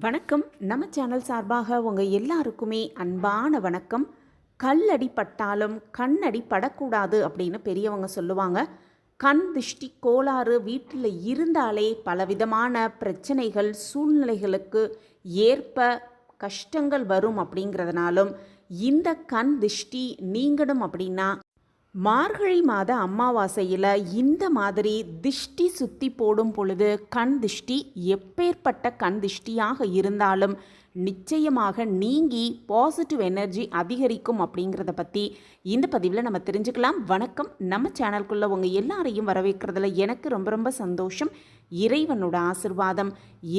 வணக்கம். நம்ம சேனல் சார்பாக உங்கள் எல்லாருக்குமே அன்பான வணக்கம். கல்லடி பட்டாலும் கண்ணடி படக்கூடாது அப்படின்னு பெரியவங்க சொல்லுவாங்க. கண் திஷ்டி கோளாறு வீட்டில் இருந்தாலே பலவிதமான பிரச்சனைகள் சூழ்நிலைகளுக்கு ஏற்ப கஷ்டங்கள் வரும் அப்படிங்கிறதுனாலும் இந்த கண் திஷ்டி நீங்கணும் அப்படின்னா மார்கழி மாத அமாவாசையில் இந்த மாதிரி திஷ்டி சுத்தி போடும் பொழுது கண் திஷ்டி எப்பேற்பட்ட கண் திஷ்டியாக இருந்தாலும் நிச்சயமாக நீங்கி பாசிட்டிவ் எனர்ஜி அதிகரிக்கும் அப்படிங்கிறத பற்றி இந்த பதிவில் நம்ம தெரிஞ்சுக்கலாம். வணக்கம். நம்ம சேனலுக்குள்ளே உங்கள் எல்லாரையும் வரவேற்கிறதுல எனக்கு ரொம்ப ரொம்ப சந்தோஷம். இறைவனோட ஆசிர்வாதம்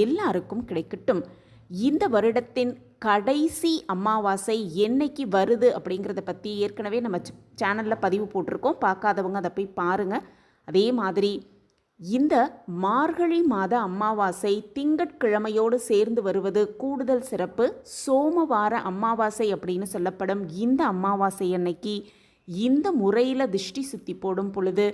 எல்லாருக்கும் கிடைக்கட்டும். இந்த வருடத்தின் கடைசி அமாவாசை என்னைக்கு வருது அப்படிங்கிறத பற்றி ஏற்கனவே நம்ம சேனலில் பதிவு போட்டிருக்கோம். பார்க்காதவங்க அதை போய் பாருங்கள் அதே மாதிரி இந்த மார்கழி மாத அமாவாசை திங்கட்கிழமையோடு சேர்ந்து வருவது கூடுதல் சிறப்பு. சோமவார அமாவாசை அப்படின்னு சொல்லப்படும் இந்த அமாவாசை அன்னைக்கு இந்த முறையில் திஷ்டி சுத்தி போடும் பொழுது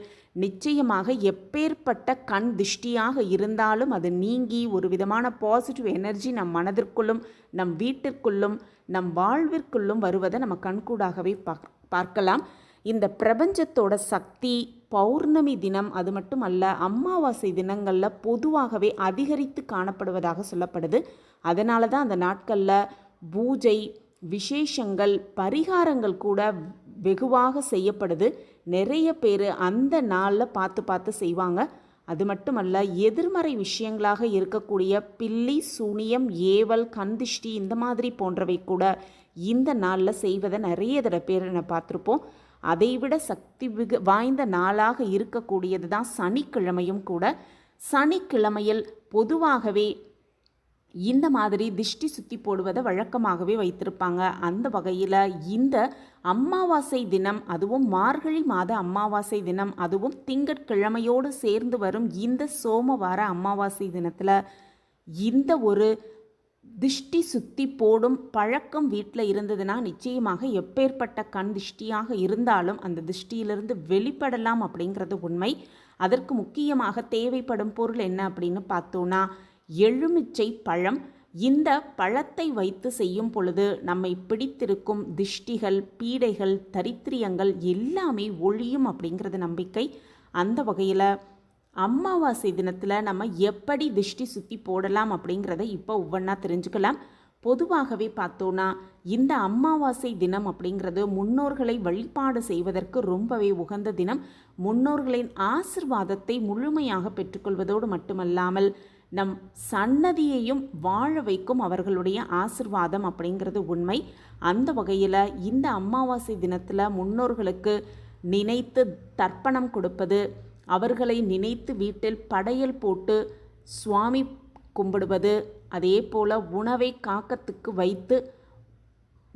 நிச்சயமாக எப்பேற்பட்ட கண் திஷ்டியாக இருந்தாலும் அது நீங்கி ஒரு விதமான பாசிட்டிவ் எனர்ஜி நம் மனதிற்குள்ளும் நம் வீட்டிற்குள்ளும் நம் வாழ்விற்குள்ளும் வருவதை நம்ம கண்கூடாகவே பாக் பார்க்கலாம். இந்த பிரபஞ்சத்தோட சக்தி பௌர்ணமி தினம் அது மட்டும் அல்ல அமாவாசை தினங்களில் பொதுவாகவே அதிகரித்து காணப்படுவதாக சொல்லப்படுது. அதனால தான் அந்த நாட்களில் பூஜை விசேஷங்கள் பரிகாரங்கள் கூட வெகுவாக செய்யப்படுது. நிறைய பேர் அந்த நாளில் பார்த்து பார்த்து செய்வாங்க. அது மட்டுமல்ல எதிர்மறை விஷயங்களாக இருக்கக்கூடிய பில்லி சூனியம் ஏவல் கந்திஷ்டி இந்த மாதிரி போன்றவை கூட இந்த நாளில் செய்வதை நிறைய தடவை பேர் நான் பார்த்துருப்போம். அதைவிட சக்தி மிகு வாய்ந்த நாளாக இருக்கக்கூடியது தான் சனிக்கிழமையும் கூட. சனிக்கிழமையில் பொதுவாகவே இந்த மாதிரி திஷ்டி சுத்தி போடுவதை வழக்கமாகவே வைத்திருப்பாங்க. அந்த வகையில் இந்த அமாவாசை தினம் அதுவும் மார்கழி மாத அமாவாசை தினம் அதுவும் திங்கட்கிழமையோடு சேர்ந்து வரும் இந்த சோமவார அமாவாசை தினத்தில் இந்த ஒரு திஷ்டி சுத்தி போடும் பழக்கம் வீட்டில் இருந்ததுன்னா நிச்சயமாக எப்பேற்பட்ட கண் திஷ்டியாக இருந்தாலும் அந்த திஷ்டியிலிருந்து வெளிப்படலாம் அப்படிங்கிறது உண்மை. அதற்கு முக்கியமாக தேவைப்படும் பொருள் என்ன அப்படின்னு பார்த்தோன்னா எலுமிச்சை பழம். இந்த பழத்தை வைத்து செய்யும் பொழுது நம்மை பிடித்திருக்கும் திஷ்டிகள் பீடைகள் தரித்திரியங்கள் எல்லாமே ஒழியும் அப்படிங்கிறது நம்பிக்கை. அந்த வகையில் அமாவாசை தினத்தில் நம்ம எப்படி திஷ்டி சுற்றி போடலாம் அப்படிங்கிறத இப்போ ஒவ்வொன்றா தெரிஞ்சுக்கலாம். பொதுவாகவே பார்த்தோன்னா இந்த அமாவாசை தினம் அப்படிங்கிறது முன்னோர்களை வழிபாடு செய்வதற்கு ரொம்பவே உகந்த தினம். முன்னோர்களின் ஆசிர்வாதத்தை முழுமையாக பெற்றுக்கொள்வதோடு மட்டுமல்லாமல் நம் சன்னதியையும் வாழ வைக்கும் அவர்களுடைய ஆசிர்வாதம் அப்படிங்கிறது உண்மை. அந்த வகையில் இந்த அமாவாசை தினத்தில் முன்னோர்களுக்கு நினைத்து தர்ப்பணம் கொடுப்பது அவர்களை நினைத்து வீட்டில் படையல் போட்டு சுவாமி கும்பிடுவது அதே போல் உணவை காக்கத்துக்கு வைத்து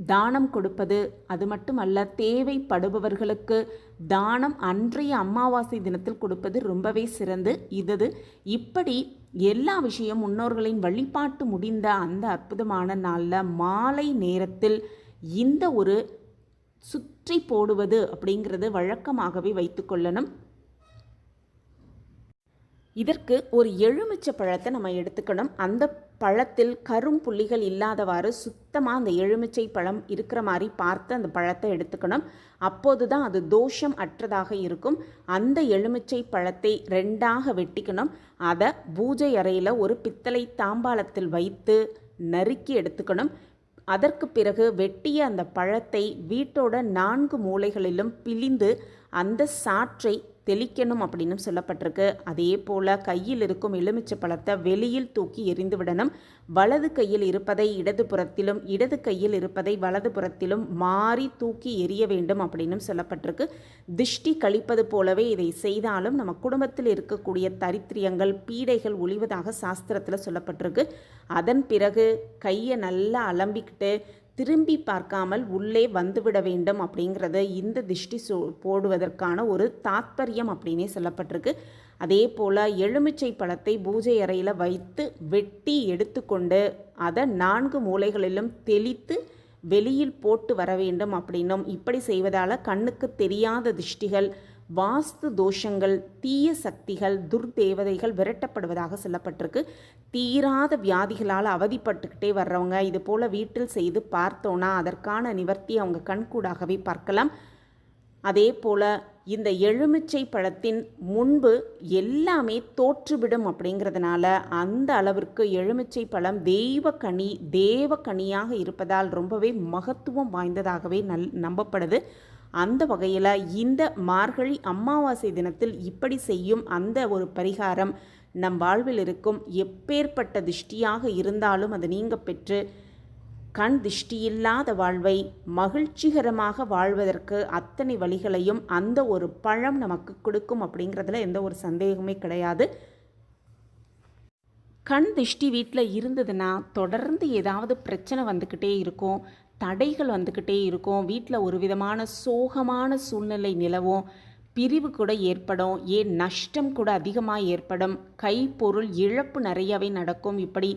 தானம் கொடுப்பது அது மட்டுமல்ல தேவைப்படுபவர்களுக்கு தானம் அன்றைய அமாவாசை தினத்தில் கொடுப்பது ரொம்பவே சிறந்து இது இப்படி எல்லா விஷயம் முன்னோர்களின் வழிபாட்டு முடிந்த அந்த அற்புதமான நாளில் மாலை நேரத்தில் இந்த ஒரு சுற்றி போடுவது அப்படிங்கிறது வழக்கமாகவே வைத்துக்கொள்ளணும் இதற்கு ஒரு எலுமிச்சை பழத்தை நம்ம எடுத்துக்கணும். அந்த பழத்தில் கரும் புள்ளிகள் இல்லாதவாறு சுத்தமாக அந்த எலுமிச்சை பழம் இருக்கிற மாதிரி பார்த்து அந்த பழத்தை எடுத்துக்கணும். அப்போது தான் அது தோஷம் அற்றதாக இருக்கும். அந்த எலுமிச்சை பழத்தை ரெண்டாக வெட்டிக்கணும். அதை பூஜை அறையில் ஒரு பித்தளை தாம்பாளத்தில் வைத்து நறுக்கி எடுத்துக்கணும். அதற்கு பிறகு வெட்டிய அந்த பழத்தை வீட்டோட நான்கு மூலைகளிலும் பிழிந்து அந்த சாற்றை தெளிக்கணும் அப்படின்னு சொல்லப்பட்டிருக்கு. அதே போல் கையில் இருக்கும் எலுமிச்சை பழத்தை வெளியில் தூக்கி எறிந்துவிடணும் வலது கையில் இருப்பதை இடது புறத்திலும் இடது கையில் இருப்பதை வலது புறத்திலும் மாறி தூக்கி எரிய வேண்டும் அப்படின்னு சொல்லப்பட்டிருக்கு. திஷ்டி கழிப்பது போலவே இதை செய்தாலும் நம்ம குடும்பத்தில் இருக்கக்கூடிய தரித்திரியங்கள் பீடைகள் ஒளிவதாக சாஸ்திரத்தில் சொல்லப்பட்டிருக்கு. அதன் பிறகு கையை நல்லா அலம்பிக்கிட்டு திரும்பி பார்க்காமல் உள்ளே வந்துவிட வேண்டும் அப்படிங்கிறத இந்த திஷ்டி சோ போடுவதற்கான ஒரு தாத்பரியம் அப்படின்னே சொல்லப்பட்டிருக்கு. அதே போல் எலுமிச்சை பழத்தை பூஜை அறையில் வைத்து வெட்டி எடுத்துக்கொண்டு அதை நான்கு மூலைகளிலும் தெளித்து வெளியில் போட்டு வர வேண்டும் அப்படின்னும். இப்படி செய்வதால் கண்ணுக்கு தெரியாத திஷ்டிகள் வாஸ்து தோஷங்கள் தீய சக்திகள் துர்தேவதைகள் விரட்டப்படுவதாக சொல்லப்பட்டிருக்கு. தீராத வியாதிகளால் அவதிப்பட்டுக்கிட்டே வர்றவங்க இது போல் வீட்டில் செய்து பார்த்தோன்னா அதற்கான நிவர்த்தி அவங்க கண்கூடாகவே பார்க்கலாம். அதே போல் இந்த எலுமிச்சை பழத்தின் முன்பு எல்லாமே தோற்றுவிடும் அப்படிங்கிறதுனால அந்த அளவிற்கு எலுமிச்சை பழம் தெய்வ கனி தேவ கனியாக இருப்பதால் ரொம்பவே மகத்துவம் வாய்ந்ததாகவே நல் நம்பப்படுது. அந்த வகையில் இந்த மார்கழி அமாவாசை தினத்தில் இப்படி செய்யும் அந்த ஒரு பரிகாரம் நம் வாழ்வில் இருக்கும் எப்பேற்பட்ட திஷ்டியாக இருந்தாலும் அது நீங்க பெற்று கண் திஷ்டியில்லாத வாழ்வை மகிழ்ச்சிகரமாக வாழ்வதற்கு அத்தனை வழிகளையும் அந்த ஒரு பழம் நமக்கு கொடுக்கும் அப்படிங்கிறதுல எந்த ஒரு சந்தேகமே கிடையாது. கண் திஷ்டி வீட்டில் இருந்ததுன்னா தொடர்ந்து ஏதாவது பிரச்சனை வந்துக்கிட்டே இருக்கும். தடைகள் வந்துக்கிட்டே இருக்கும். வீட்டில் ஒரு விதமான சோகமான சூழ்நிலை நிலவும். பிரிவு கூட ஏற்படும். ஏன் நஷ்டம் கூட அதிகமாக ஏற்படும். கைப்பொருள் இழப்பு நிறையவே நடக்கும். இப்படி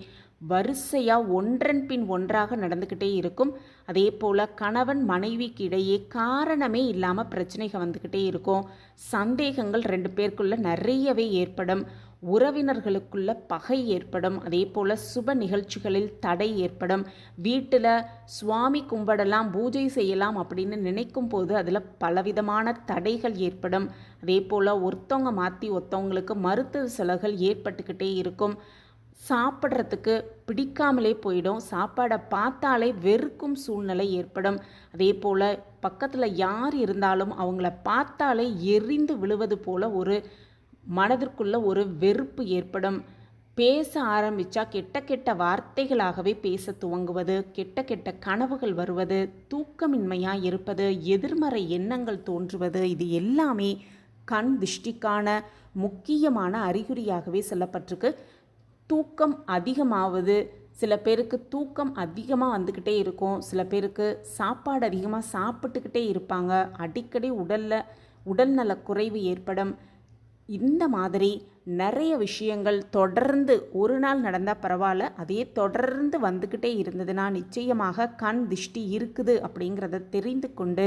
வரிசையாக ஒன்றன் பின் ஒன்றாக நடந்துக்கிட்டே இருக்கும். அதே போல் கணவன் மனைவிக்கு இடையே காரணமே இல்லாமல் பிரச்சனைகள் வந்துக்கிட்டே இருக்கும். சந்தேகங்கள் ரெண்டு பேருக்குள்ளே நிறையவே ஏற்படும். உறவினர்களுக்குள்ள பகை ஏற்படும். அதே போல் சுப நிகழ்ச்சிகளில் தடை ஏற்படும். வீட்டில் சுவாமி கும்பிடலாம் பூஜை செய்யலாம் அப்படின்னு நினைக்கும் போது அதில் பலவிதமான தடைகள் ஏற்படும். அதே போல் ஒருத்தவங்க மாற்றி ஒருத்தவங்களுக்கு மருத்துவ செலவுகள் ஏற்பட்டுக்கிட்டே இருக்கும். சாப்பிட்றதுக்கு பிடிக்காமலே போயிடும். சாப்பாடை பார்த்தாலே வெறுக்கும் சூழ்நிலை ஏற்படும். அதே போல் பக்கத்தில் யார் இருந்தாலும் அவங்கள பார்த்தாலே எரிந்து விழுவது போல் ஒரு மனதிற்குள்ள ஒரு வெறுப்பு ஏற்படும். பேச ஆரம்பித்தா கெட்ட கெட்ட வார்த்தைகளாகவே பேச துவங்குவது கெட்ட கெட்ட கனவுகள் வருவது தூக்கமின்மையாக இருப்பது எதிர்மறை எண்ணங்கள் தோன்றுவது இது எல்லாமே கண் திஷ்டிக்கான முக்கியமான அறிகுறியாகவே சொல்லப்பட்டிருக்கு. தூக்கம் அதிகமாவது சில பேருக்கு தூக்கம் அதிகமாக வந்துக்கிட்டே இருக்கும். சில பேருக்கு சாப்பாடு அதிகமாக சாப்பிட்டுக்கிட்டே இருப்பாங்க. அடிக்கடி உடலில் உடல்நல குறைவு ஏற்படும். இந்த மாதிரி நிறைய விஷயங்கள் தொடர்ந்து ஒரு நாள் நடந்தால் பரவாயில்ல அதே தொடர்ந்து வந்துக்கிட்டே இருந்ததுன்னா நிச்சயமாக கண் திஷ்டி இருக்குது அப்படிங்கிறத தெரிந்து கொண்டு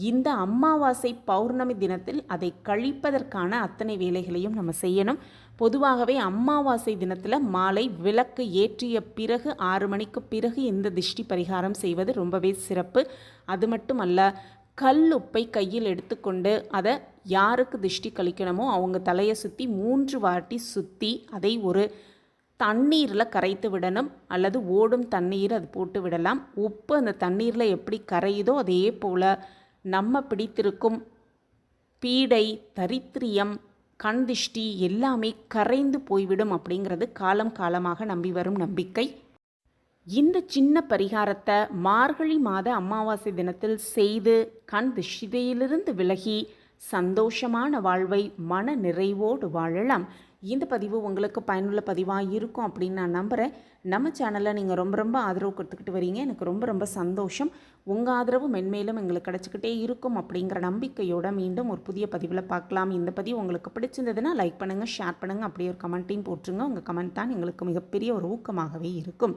இந்த அமாவாசை பௌர்ணமி தினத்தில் அதை கழிப்பதற்கான அத்தனை வேலைகளையும் நம்ம செய்யணும். பொதுவாகவே அமாவாசை தினத்தில் மாலை விளக்கு ஏற்றிய பிறகு ஆறு மணிக்கு பிறகு இந்த திஷ்டி பரிகாரம் செய்வது ரொம்பவே சிறப்பு. அது மட்டுமல்ல கல் உப்பை கையில் எடுத்துக்கொண்டு அதை யாருக்கு திஷ்டி கழிக்கணுமோ அவங்க தலையை சுற்றி மூன்று வாட்டி சுற்றி அதை ஒரு தண்ணீரில் கரைத்து விடணும் அல்லது ஓடும் தண்ணீர் அது போட்டு விடலாம். உப்பு அந்த தண்ணீரில் எப்படி கரையுதோ அதே போல் நம்ம பிடித்திருக்கும் பீடை தரித்திரியம் கண் திஷ்டி எல்லாமே கரைந்து போய்விடும் அப்படிங்கிறது காலம் காலமாக நம்பி வரும் நம்பிக்கை. இந்த சின்ன பரிகாரத்தை மார்கழி மாத அமாவாசை தினத்தில் செய்து கண் திஷ்டியிலிருந்து விலகி சந்தோஷமான வாழ்வை மன நிறைவோடு வாழலாம். இந்த பதிவு உங்களுக்கு பயனுள்ள பதிவாக இருக்கும் அப்படின்னு நான் நம்புகிறேன் நம்ம சேனலில் நீங்கள் ரொம்ப ரொம்ப ஆதரவு கொடுத்துக்கிட்டு வரீங்க. எனக்கு ரொம்ப ரொம்ப சந்தோஷம். உங்கள் ஆதரவு மென்மேலும் எங்களுக்கு கிடச்சிக்கிட்டே இருக்கும் அப்படிங்கிற நம்பிக்கையோடு மீண்டும் ஒரு புதிய பதிவில் பார்க்கலாம். இந்த பதிவு உங்களுக்கு பிடிச்சிருந்ததுன்னா லைக் பண்ணுங்கள் ஷேர் பண்ணுங்கள் அப்படியே ஒரு கமெண்ட்டையும் போட்டுருங்க. உங்கள் கமெண்ட் தான் எங்களுக்கு மிகப்பெரிய ஒரு ஊக்கமாகவே இருக்கும்.